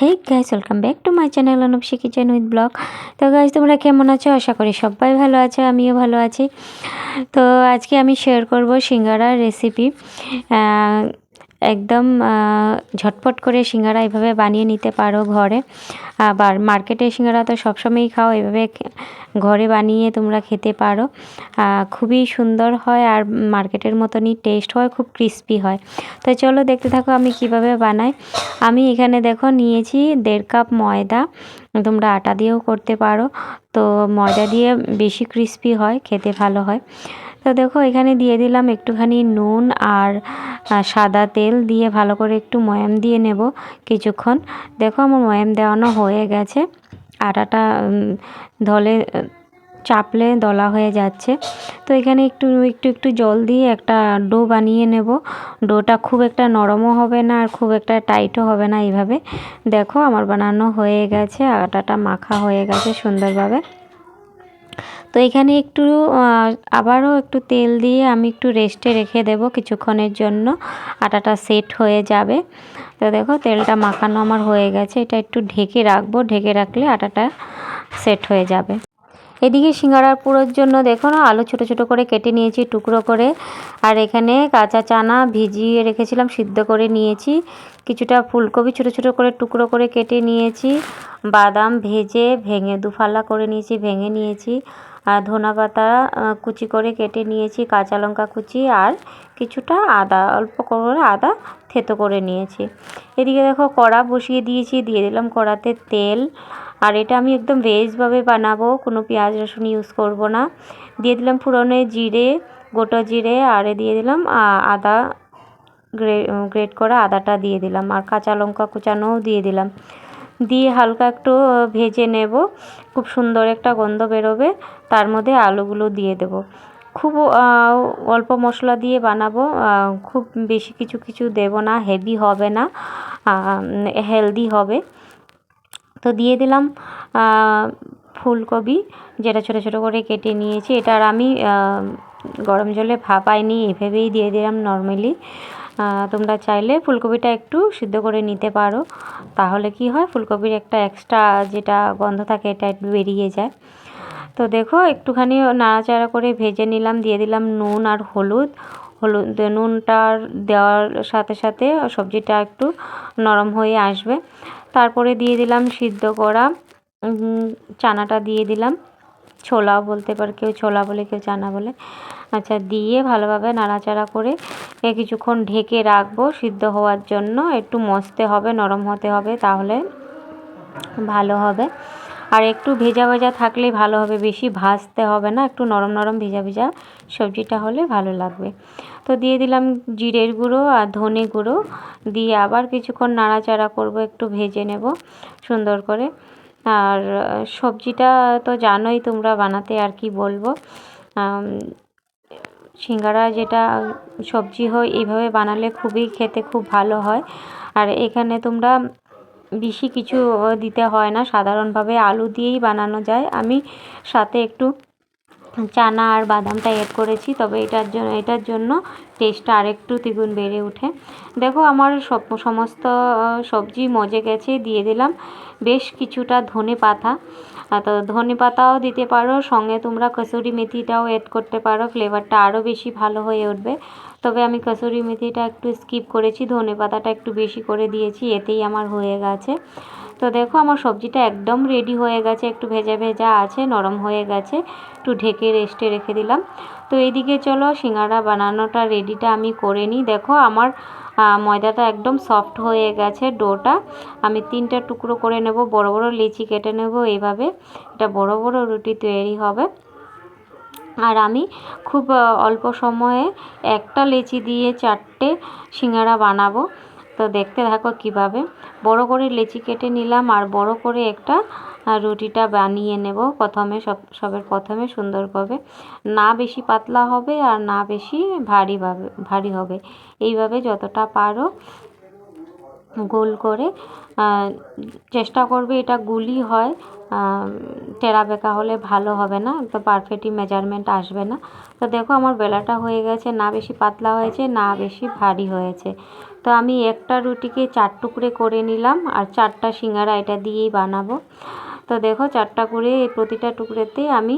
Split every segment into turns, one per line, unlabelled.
Hey guys welcome back to my channel Anupsi kitchen with blog তো guys তোমরা কেমন আছো? আশা করি সবাই ভালো আছে, আমিও ভালো আছি। তো আজকে আমি শেয়ার করব সিঙ্গারার রেসিপি একদম ঝটপট করে সিঙ্গারা এভাবে বানিয়ে নিতে পারো ঘরে। আবার মার্কেটের সিঙ্গারা তো সবসময়ই খাও, এভাবে ঘরে বানিয়ে তোমরা খেতে পারো। খুবই সুন্দর হয় আর মার্কেটের মতনই টেস্ট হয়, খুব ক্রিস্পি হয়। তো চলো দেখতে থাকো আমি কীভাবে বানাই। আমি এখানে দেখো নিয়েছি দেড় কাপ ময়দা, তোমরা আটা দিয়েও করতে পারো। তো ময়দা দিয়ে বেশি ক্রিস্পি হয়, খেতে ভালো হয়। তো দেখো, এখানে দিয়ে দিলাম একটুখানি নুন আর সাদা তেল দিয়ে ভালো করে একটু ময়াম দিয়ে নেব কিছুক্ষণ। দেখো আমার ময়াম দেওয়ানো হয়ে গেছে। আটাটা ধলে, চাপলে দলা হয়ে যাচ্ছে। তো এখানে একটু একটু একটু জল দিয়ে একটা ডো বানিয়ে নেব। ডোটা খুব একটা নরমও হবে না আর খুব একটা টাইটও হবে না এইভাবে। দেখো আমার বানানো হয়ে গেছে, আটাটা মাখা হয়ে গেছে সুন্দরভাবে। তো এখানে একটু আবারও একটু তেল দিয়ে আমি একটু রেস্টে রেখে দেব কিছুক্ষণের জন্য। আটাটা সেট হয়ে যাবে। তো দেখো তেলটা মাখানো আমার হয়ে গেছে। এটা একটু ঢেকে রাখব। ঢেকে রাখলে আটাটা সেট হয়ে যাবে। এদিকে সিঙ্গারার পুরোর জন্য দেখো না, আলু ছোটো ছোটো করে কেটে নিয়েছি, টুকরো করে। আর এখানে কাঁচা চানা ভিজিয়ে রেখেছিলাম, সিদ্ধ করে নিয়েছি। কিছুটা ফুলকপি ছোটো ছোটো করে টুকরো করে কেটে নিয়েছি। বাদাম ভেজে ভেঙে দুফালা করে নিয়েছি, ভেঙে নিয়েছি। আর ধনা পাতা কুচি করে কেটে নিয়েছি, কাঁচা লঙ্কা কুচি আর কিছুটা আদা, অল্প করে আদা থেতো করে নিয়েছি। এদিকে দেখো কড়া বসিয়ে দিয়েছি, দিয়ে দিলাম কড়াতে তেল। আর এটা আমি একদম ভেজভাবে বানাবো, কোনো পেঁয়াজ রসুন ইউজ করব না। দিয়ে দিলাম ফুরনে জিরে, গোটা জিরে, আর দিয়ে দিলাম আদা গ্রে গ্রেট করা আদাটা দিয়ে দিলাম, আর কাঁচা লঙ্কা কুচানোও দিয়ে দিলাম। দিয়ে হালকা একটু ভেজে নেব, খুব সুন্দর একটা গন্ধ বেরোবে, তার মধ্যে আলুগুলো দিয়ে দেব। খুব অল্প মশলা দিয়ে বানাবো খুব বেশি কিছু কিছু দেব না হেভি হবে না হেলদি হবে। তো দিয়ে দিলাম ফুলকপি যেটা ছোটো ছোটো করে কেটে নিয়েছি। এটা আর আমি গরম জলে ভাপাইনি, এভাবেই দিয়ে দিলাম নর্মালি তোমরা চাইলে ফুলকপিটা একটু সিদ্ধ করে নিতে পারো। তাহলে কি হয়, ফুলকপির একটা এক্সট্রা যেটা গন্ধ থাকে, এটা একটু বেরিয়ে যায়। তো দেখো, একটুখানি নাড়াচাড়া করে ভেজে নিলাম, দিয়ে দিলাম নুন আর হলুদ। হলুদ নুনটার দেওয়ার সাথে সাথে সবজিটা একটু নরম হয়ে আসবে। তারপরে দিয়ে দিলাম সিদ্ধ করা চানাটা দিয়ে দিলাম। ছোলা বলতে পারে কেউ, ছোলা বলে কেউ, চানা বলে। আচ্ছা দিয়ে ভালোভাবে নাড়াচাড়া করে কিছুক্ষণ ঢেকে রাখব সিদ্ধ হওয়ার জন্য। একটু মসতে হবে, নরম হতে হবে, তাহলে ভালো হবে। আর একটু ভেজা ভেজা থাকলেই ভালো হবে, বেশি ভাজতে হবে না, একটু নরম নরম ভেজা ভেজা সবজিটা হলে ভালো লাগবে। তো দিয়ে দিলাম জিরের গুঁড়ো আর ধনে গুঁড়ো, দিয়ে আবার কিছুক্ষণ নাড়াচাড়া করব, একটু ভেজে নেব সুন্দর করে। আর সবজিটা তো জানোই তোমরা বানাতে আর কি বলব। সিঙ্গারা যেটা, সবজি হয়, এইভাবে বানালে খুবই খেতে খুব ভালো হয়। আর এখানে তোমরা বেশি কিছু দিতে হয় না। সাধারণভাবে আলু দিয়েই বানানো যায়। আমি সাথে একটু চানা আর বাদামটা এড করেছি, তবে এটার জন্য এটার জন্য টেস্টটা আরেকটু দ্বিগুণ বেড়ে ওঠে। দেখো আমার সব, সমস্ত সবজি মজে গেছে, দিয়ে দিলাম বেশ কিছুটা ধনে পাতা। তো ধনে পাতাও দিতে পারো, সঙ্গে তোমরা কসুরি মেথিটাও এড করতে পারো ফ্লেভারটা আরও বেশি ভালো হয়ে উঠবে। তবে আমি কসুরি মেথিটা একটু স্কিপ করেছি, ধনে পাতাটা একটু বেশি করে দিয়েছি, এতেই আমার হয়ে গেছে। তো দেখো আমার সবজিটা একদম রেডি হয়ে গেছে, একটু ভেজা ভেজা আছে, নরম হয়ে গেছে, একটু ঢেকে রেস্টে রেখে দিলাম। তো এইদিকে চলো সিঙ্গারা বানানোটা রেডিটা আমি করে নিই। দেখো আমার ময়দাটা একদম সফট হয়ে গেছে ডোটা। আমি তিনটা টুকরো করে নেব, বড় বড় লিচি কেটে নেব এইভাবে। এটা বড় বড় রুটি তৈরি হবে। আর আমি খুব অল্প সময়ে একটা লেচি দিয়ে চারটে সিঙ্গারা বানাবো। তো দেখতে থাকো কীভাবে। বড় করে লেচি কেটে নিলাম আর বড় করে একটা রুটিটা বানিয়ে নেব প্রথমে সব, সবের প্রথমে সুন্দরভাবে না বেশি পাতলা হবে আর না বেশি ভারী ভারী হবে। এইভাবে যতটা পারো গোল করে চেষ্টা করবে এটা গুলি হয় টেরা বেঁকা হলে ভালো হবে না তো পারফেক্টই মেজারমেন্ট আসবে না। তো দেখো আমার বেলাটা হয়ে গেছে, না বেশি পাতলা হয়েছে, না বেশি ভারী হয়েছে। তো আমি একটা রুটিকে চার টুকরে করে নিলাম আর চারটা সিঙ্গারা এটা দিয়েই বানাবো। তো দেখো চারটা করে প্রতিটা টুকরেতে আমি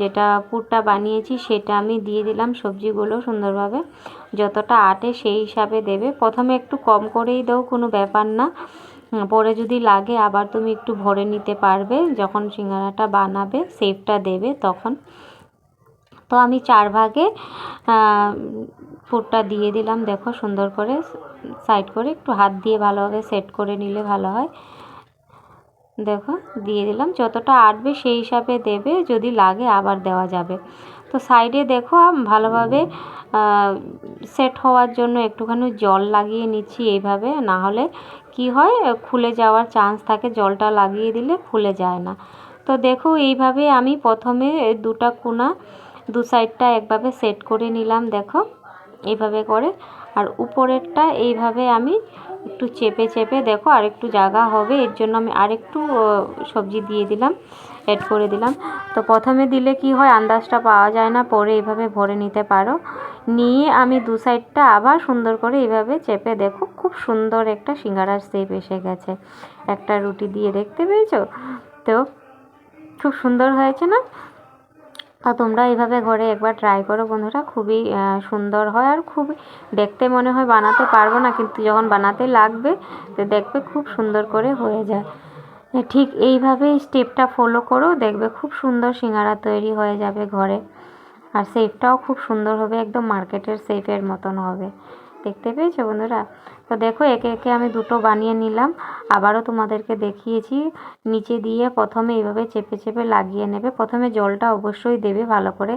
যেটা পুরটা বানিয়েছি সেটা আমি দিয়ে দিলাম সবজিগুলো সুন্দরভাবে। যতটা আটে সেই হিসাবে দেবে। প্রথমে একটু কম করেই দাও, কোনো ব্যাপার না। পরে যদি লাগে আবার তুমি একটু ভরে নিতে পারবে। যখন সিঙ্গারাটা বানাবে সেফটা দেবে তখন। তো আমি চার ভাগে পুরটা দিয়ে দিলাম। দেখো সুন্দর করে সাইড করে একটু হাত দিয়ে ভালোভাবে সেট করে নিলে ভালো হয়। দেখো, দিয়ে দিলাম। যতটা আটবে সেই হিসাবে দেবে, যদি লাগে আবার দেওয়া যাবে। তো সাইডে দেখো, ভালোভাবে সেট হওয়ার জন্য একটুখানি জল লাগিয়ে নিচ্ছি এইভাবে। না হলে কি হয়, খুলে যাওয়ার চান্স থাকে জলটা লাগিয়ে দিলে খুলে যায় না। তো দেখো, এইভাবে আমি প্রথমে দুটা কোনা দু সাইডটা একভাবে সেট করে নিলাম। দেখো এইভাবে করে। আর উপরেরটা এইভাবে আমি একটু চেপে চেপে দেখো আর একটু জায়গা হবে, এর জন্য আমি আরেকটু সবজি দিয়ে দিলাম অ্যাড করে দিলাম। তো প্রথমে দিলে কি হয়, আন্দাজটা পাওয়া যায় না, পরে এইভাবে ভরে নিতে পারো। নিয়ে আমি দু সাইডটা আবার সুন্দর করে এইভাবে চেপে দেখো, খুব সুন্দর একটা সিঙ্গারার শেপ এসে গেছে। একটা রুটি দিয়ে দেখতে পেয়েছ? তো খুব সুন্দর হয়েছে না? তা তোমরা এইভাবে ঘরে একবার ট্রাই করো বন্ধুরা। খুবই সুন্দর হয় আর খুব দেখতে মনে হয় বানাতে পারব না, কিন্তু যখন বানাতে লাগবে, তো দেখবে খুব সুন্দর করে হয়ে যায়। ঠিক এইভাবে স্টেপটা ফলো করো, দেখবে খুব সুন্দর সিঙ্গারা তৈরি হয়ে যাবে ঘরে। আর সেফটাও খুব সুন্দর হবে, একদম মার্কেটের সেফের মতন হবে। দেখতে পেয়েছ বন্ধুরা? তো দেখো, একে একে আমি দুটো বানিয়ে নিলাম। আবারও তোমাদেরকে দেখিয়েছি। নিচে দিয়ে প্রথমে এইভাবে চেপে চেপে লাগিয়ে নেবে। প্রথমে জলটা অবশ্যই দেবে ভালো করে,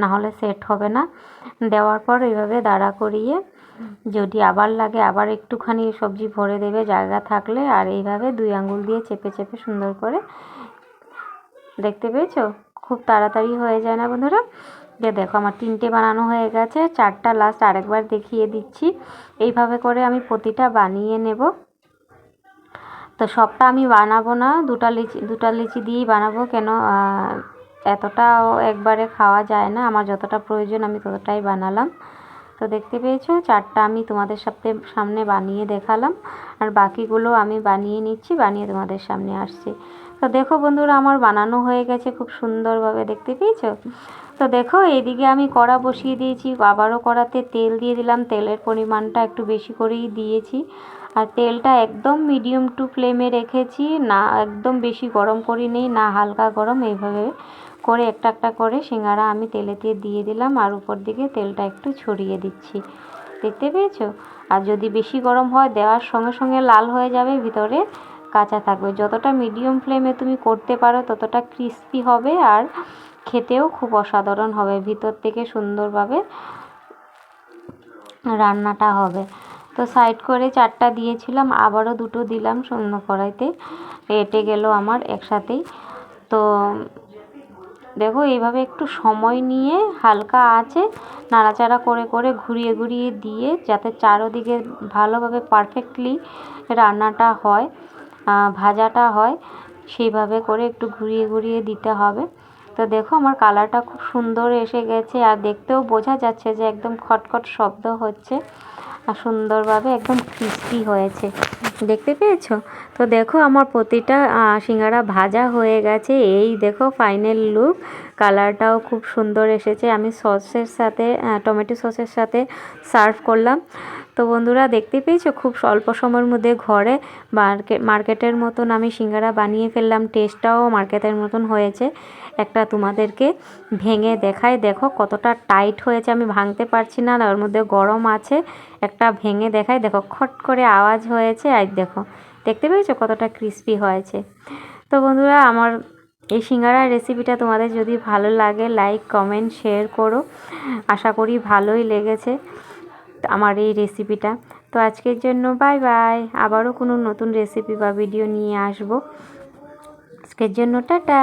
না হলে সেট হবে না। দেওয়ার পর এইভাবে দাঁড়া করিয়ে, যদি আবার লাগে, আবার একটুখানি সবজি ভরে দেবে জায়গা থাকলে। আর এইভাবে দুই আঙ্গুল দিয়ে চেপে চেপে সুন্দর করে, দেখতে পেয়েছ? খুব তাড়াতাড়ি হয়ে যায় না বন্ধুরা? যে দেখো আমার তিনটে বানানো হয়ে গেছে, চারটা লাস্ট আরেকবার দেখিয়ে দিচ্ছি। এইভাবে করে আমি প্রতিটা বানিয়ে নেব। তো সবটা আমি বানাবো না, দুটা লিচি দুটা লিচি দিয়েই বানাবো, কেন এতটাও একবারে খাওয়া যায় না, আমার যতটা প্রয়োজন আমি ততটাই বানালাম। তো দেখতে পেয়েছ, চারটা আমি তোমাদের সাথে সামনে বানিয়ে দেখালাম, আর বাকিগুলো আমি বানিয়ে নিচ্ছি, বানিয়ে তোমাদের সামনে আসছি। তো দেখো বন্ধুরা, আমার বানানো হয়ে গেছে খুব সুন্দরভাবে, দেখতে পেয়েছ? তো দেখো এইদিকে আমি কড়া বসিয়ে দিয়েছি। আবারও কড়াতে তেল দিয়ে দিলাম। তেলের পরিমাণটা একটু বেশি করেই দিয়েছি। আর তেলটা একদম মিডিয়াম টু ফ্লেমে রেখেছি। না, একদম বেশি গরম করি নেই না হালকা গরম। এইভাবে করে একটা একটা করে সিঙ্গারা আমি তেলেতে দিয়ে দিলাম। আর উপর দিকে তেলটা একটু ছড়িয়ে দিচ্ছি। দেখতে পেয়েছ? আর যদি বেশি গরম হয়, দেওয়ার সঙ্গে সঙ্গে লাল হয়ে যাবে ভিতরে। কাঁচা থাকবে। যতটা মিডিয়াম ফ্লেমে তুমি করতে পারো, ততটা ক্রিস্পি হবে আর খেতেও খুব অসাধারণ হবে। ভিতর থেকে সুন্দরভাবে রান্নাটা হবে। তো সাইড করে চারটা দিয়েছিলাম, আবারও দুটো দিলাম শূন্য কড়াইতে। এটে গেল আমার একসাথেই। তো দেখো, এইভাবে একটু সময় নিয়ে হালকা আছে নাড়াচাড়া করে করে ঘুরিয়ে ঘুরিয়ে দিয়ে যাতে চারোদিকে ভালোভাবে পারফেক্টলি রান্নাটা হয়। ভাজাটা হয়, সেইভাবে করে একটু ঘুরিয়ে ঘুরিয়ে দিতে হবে। তো দেখো আমার কালারটা খুব সুন্দর এসে গেছে, আর দেখতেও বোঝা যাচ্ছে যে একদম খটখট শব্দ হচ্ছে, আর সুন্দরভাবে একদম ক্রিস্পি হয়েছে। দেখতে পেয়েছ? তো দেখো আমার প্রতিটা সিঙ্গারা ভাজা হয়ে গেছে। এই দেখো ফাইনাল লুক কালারটাও খুব সুন্দর এসেছে। আমি সসের সাথে টমেটো সসের সাথে সার্ভ করলাম। তো বন্ধুরা দেখতে পেয়েছ? খুব স্বল্প সময়ের মধ্যে ঘরে মার্কেট মার্কেটের মতন আমি সিঙ্গারা বানিয়ে ফেললাম। টেস্টটাও মার্কেটের মতন হয়েছে। একটা তোমাদেরকে ভেঙে দেখায় দেখো কতটা টাইট হয়েছে, আমি ভাঙতে পারছি না। ওর মধ্যে গরম আছে। একটা ভেঙে দেখায় দেখো খট করে আওয়াজ হয়েছে। আর দেখো, দেখতে পেয়েছ কতটা ক্রিস্পি হয়েছে? তো বন্ধুরা, আমার এই সিঙ্গারার রেসিপিটা তোমাদের যদি ভালো লাগে লাইক কমেন্ট শেয়ার করো। আশা করি ভালোই লেগেছে। আমার এই রেসিপিটা তো আজকের জন্য বাই বাই আবারও কোনো নতুন রেসিপি বা ভিডিও নিয়ে আসব। আজকের জন্য টাটা।